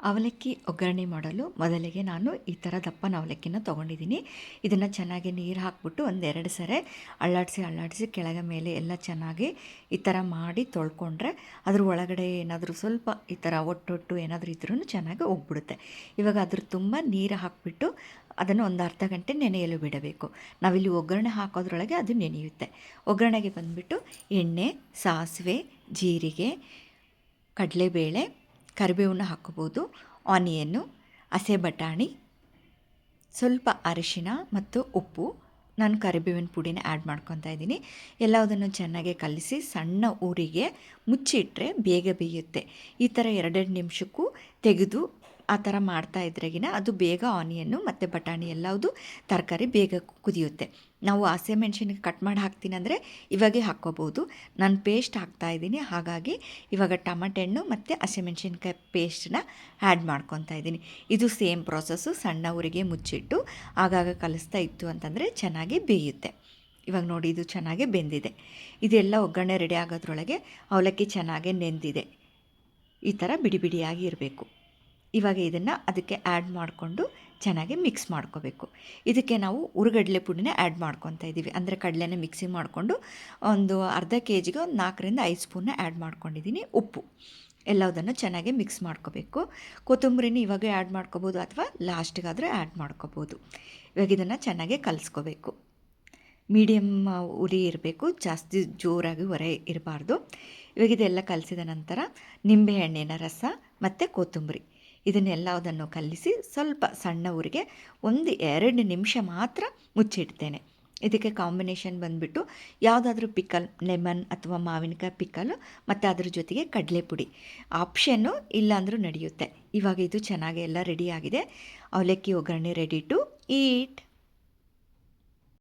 ಅವಲಕ್ಕಿ ಒಗ್ಗರಣೆ ಮಾಡಲು ಮೊದಲಿಗೆ ನಾನು ಈ ಥರ ದಪ್ಪನ ಅವಲಕ್ಕಿನ ತೊಗೊಂಡಿದ್ದೀನಿ. ಇದನ್ನು ಚೆನ್ನಾಗಿ ನೀರು ಹಾಕ್ಬಿಟ್ಟು ಒಂದೆರಡು ಸರಿ ಅಳ್ಳಾಡಿಸಿ ಅಳ್ಳಾಡಿಸಿ ಕೆಳಗೆ ಮೇಲೆ ಎಲ್ಲ ಚೆನ್ನಾಗಿ ಈ ಥರ ಮಾಡಿ ತೊಳ್ಕೊಂಡ್ರೆ ಅದ್ರ ಒಳಗಡೆ ಏನಾದರೂ ಸ್ವಲ್ಪ ಈ ಥರ ಒಟ್ಟೊಟ್ಟು ಏನಾದರೂ ಇದ್ರೂ ಚೆನ್ನಾಗಿ ಹೋಗ್ಬಿಡುತ್ತೆ. ಇವಾಗ ಅದ್ರ ತುಂಬ ನೀರು ಹಾಕಿಬಿಟ್ಟು ಅದನ್ನು ಒಂದು ಅರ್ಧ ಗಂಟೆ ನೆನೆಯಲು ಬಿಡಬೇಕು. ನಾವಿಲ್ಲಿ ಒಗ್ಗರಣೆ ಹಾಕೋದ್ರೊಳಗೆ ಅದು ನೆನೆಯುತ್ತೆ. ಒಗ್ಗರಣೆಗೆ ಬಂದುಬಿಟ್ಟು ಎಣ್ಣೆ, ಸಾಸಿವೆ, ಜೀರಿಗೆ, ಕಡಲೆಬೇಳೆ ಕರಿಬೇವನ್ನ ಹಾಕೋಬೋದು ಆನಿಯನ್ನು, ಹಸೆ ಬಟಾಣಿ, ಸ್ವಲ್ಪ ಅರಿಶಿನ ಮತ್ತು ಉಪ್ಪು. ನಾನು ಕರಿಬೇವಿನ ಪುಡಿನ ಆ್ಯಡ್ ಮಾಡ್ಕೊತಾ ಇದ್ದೀನಿ. ಎಲ್ಲದನ್ನು ಚೆನ್ನಾಗಿ ಕಲಿಸಿ ಸಣ್ಣ ಊರಿಗೆ ಮುಚ್ಚಿಟ್ರೆ ಬೇಗ ಬೇಯುತ್ತೆ. ಈ ಥರ ಎರಡೆರಡು ನಿಮಿಷಕ್ಕೂ ತೆಗೆದು ಆ ಥರ ಮಾಡ್ತಾ ಇದ್ರೆಗಿನ ಅದು ಬೇಗ ಆನಿಯನ್ನು ಮತ್ತು ಬಟಾಣಿ ಎಲ್ಲವುದು ತರಕಾರಿ ಬೇಗ ಕುದಿಯುತ್ತೆ. ನಾವು ಹಸಿಮೆಣ್ಸಿನ್ಕಾಯಿ ಕಟ್ ಮಾಡಿ ಹಾಕ್ತೀನಿ ಅಂದರೆ ಇವಾಗೆ ಹಾಕ್ಕೋಬೋದು. ನಾನು ಪೇಸ್ಟ್ ಹಾಕ್ತಾ ಇದ್ದೀನಿ. ಹಾಗಾಗಿ ಇವಾಗ ಟಮಾಟೆ ಹಣ್ಣು ಮತ್ತು ಹಸಿಮೆಣ್ಸಿನ್ಕಾಯಿ ಪೇಸ್ಟನ್ನ ಆ್ಯಡ್ ಮಾಡ್ಕೊತಾ ಇದ್ದೀನಿ. ಇದು ಸೇಮ್ ಪ್ರಾಸೆಸ್ಸು ಸಣ್ಣ ಊರಿಗೆ ಮುಚ್ಚಿಟ್ಟು ಆಗಾಗ ಕಲಿಸ್ತಾ ಇತ್ತು ಅಂತಂದರೆ ಚೆನ್ನಾಗಿ ಬೇಯುತ್ತೆ. ಇವಾಗ ನೋಡಿ ಇದು ಚೆನ್ನಾಗಿ ಬೆಂದಿದೆ. ಇದೆಲ್ಲ ಒಗ್ಗರಣೆ ರೆಡಿ ಆಗೋದ್ರೊಳಗೆ ಅವಲಕ್ಕಿ ಚೆನ್ನಾಗಿ ನೆಂದಿದೆ. ಈ ಥರ ಬಿಡಿ ಬಿಡಿಯಾಗಿ ಇರಬೇಕು. ಇವಾಗ ಇದನ್ನು ಅದಕ್ಕೆ ಆ್ಯಡ್ ಮಾಡಿಕೊಂಡು ಚೆನ್ನಾಗಿ ಮಿಕ್ಸ್ ಮಾಡ್ಕೋಬೇಕು. ಇದಕ್ಕೆ ನಾವು ಉರುಗಡಲೆ ಪುಡಿನೇ ಆ್ಯಡ್ ಮಾಡ್ಕೊತಾ ಇದ್ದೀವಿ ಅಂದರೆ ಕಡಲೆನ ಮಿಕ್ಸಿ ಮಾಡಿಕೊಂಡು ಒಂದು ಅರ್ಧ ಕೆ ಜಿಗೆ ಒಂದು ನಾಲ್ಕರಿಂದ ಐದು ಸ್ಪೂನ್ನ ಆ್ಯಡ್ ಮಾಡ್ಕೊಂಡಿದ್ದೀನಿ ಉಪ್ಪು. ಎಲ್ಲದನ್ನು ಚೆನ್ನಾಗಿ ಮಿಕ್ಸ್ ಮಾಡ್ಕೋಬೇಕು. ಕೊತ್ತಂಬರಿನ ಇವಾಗ ಆ್ಯಡ್ ಮಾಡ್ಕೋಬೋದು ಅಥವಾ ಲಾಸ್ಟಿಗಾದರೂ ಆ್ಯಡ್ ಮಾಡ್ಕೋಬೋದು ಇವಾಗ ಇದನ್ನು ಚೆನ್ನಾಗಿ ಕಲಿಸ್ಕೋಬೇಕು. ಮೀಡಿಯಮ್ ಉರಿ ಇರಬೇಕು, ಜಾಸ್ತಿ ಜೋರಾಗಿ ಹೊರೆ ಇರಬಾರ್ದು. ಇವಾಗ ಇದೆಲ್ಲ ಕಲಸಿದ ನಂತರ ನಿಂಬೆಹಣ್ಣಿನ ರಸ ಮತ್ತು ಕೊತ್ತಂಬರಿ. ಇದನ್ನೆಲ್ಲದನ್ನು ಕಲಿಸಿ ಸ್ವಲ್ಪ ಸಣ್ಣ ಊರಿಗೆ ಒಂದು ಎರಡು ನಿಮಿಷ ಮಾತ್ರ ಮುಚ್ಚಿಡ್ತೇನೆ. ಇದಕ್ಕೆ ಕಾಂಬಿನೇಷನ್ ಬಂದುಬಿಟ್ಟು ಯಾವುದಾದ್ರೂ ಪಿಕಲ್, ಲೆಮನ್ ಅಥವಾ ಮಾವಿನಕಾಯಿ ಪಿಕಲ್ ಮತ್ತು ಅದ್ರ ಜೊತೆಗೆ ಕಡಲೆ ಪುಡಿ ಆಪ್ಷನ್ನು ಇಲ್ಲಾಂದರೂ ನಡೆಯುತ್ತೆ. ಇವಾಗ ಇದು ಚೆನ್ನಾಗಿ ಎಲ್ಲ ರೆಡಿಯಾಗಿದೆ ಅವಲಕ್ಕಿ ಒಗ್ಗರಣೆ ರೆಡಿ ಟು ಈಟ್